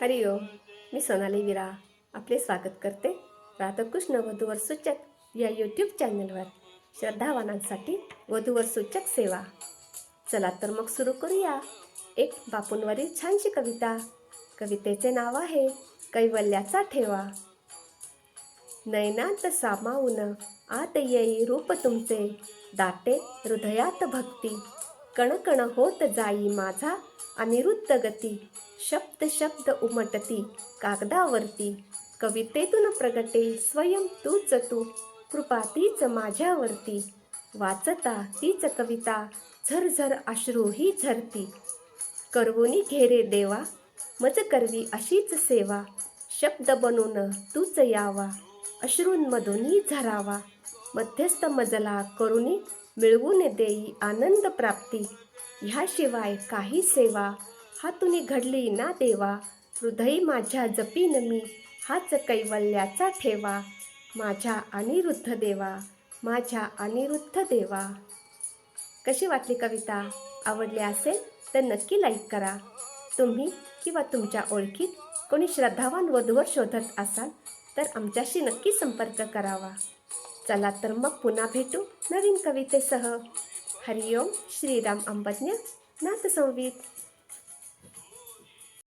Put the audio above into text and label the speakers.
Speaker 1: हरिओम मी सोनाली विरा. आपले स्वागत करते राधाकृष्ण वधूवर सूचक या यूट्यूब चॅनलवर श्रद्धावानांसाठी वधूवर सूचक सेवा. चला तर मग सुरू करूया. एक बापूंवरील छानशी कविता. कवितेचे नाव आहे कैवल्याचा ठेवा. नयनात सामावून आत येई रूप तुमचे. दाटे हृदयात भक्ती. कणकण होत जाई माझा. अनिरुद्ध गती शब्द शब्द उमटती कागदावरती. कवितेतून प्रगटे स्वयं तूच तू कृपा तीच माझ्यावरती. वाचता तीच कविता झरझर अश्रूही झरती. करवुनी घेरे देवा मज करवी अशीच सेवा. शब्द बनून तूच यावा अश्रूंमधूनही झरावा. मध्यस्थ मजला करुणी मिळवून देई आनंद प्राप्ती. ह्याशिवाय काही सेवा हातुनी घडली ना देवा. हृदयी माझ्या जपीन मी हाच कैवल्याचा ठेवा. माझ्या अनिरुद्ध देवा माझ्या अनिरुद्ध देवा. कशी वाटली कविता? आवडली असेल तर नक्की लाईक करा. तुम्ही किंवा तुमच्या ओळखीत कोणी श्रद्धावान वधूवर शोधत असाल तर आमच्याशी नक्की संपर्क करावा. चला तर मग पुन्हा भेटू नवीन कवितेसह. हरिओम श्रीराम अंबज्ञ नाथसंवित.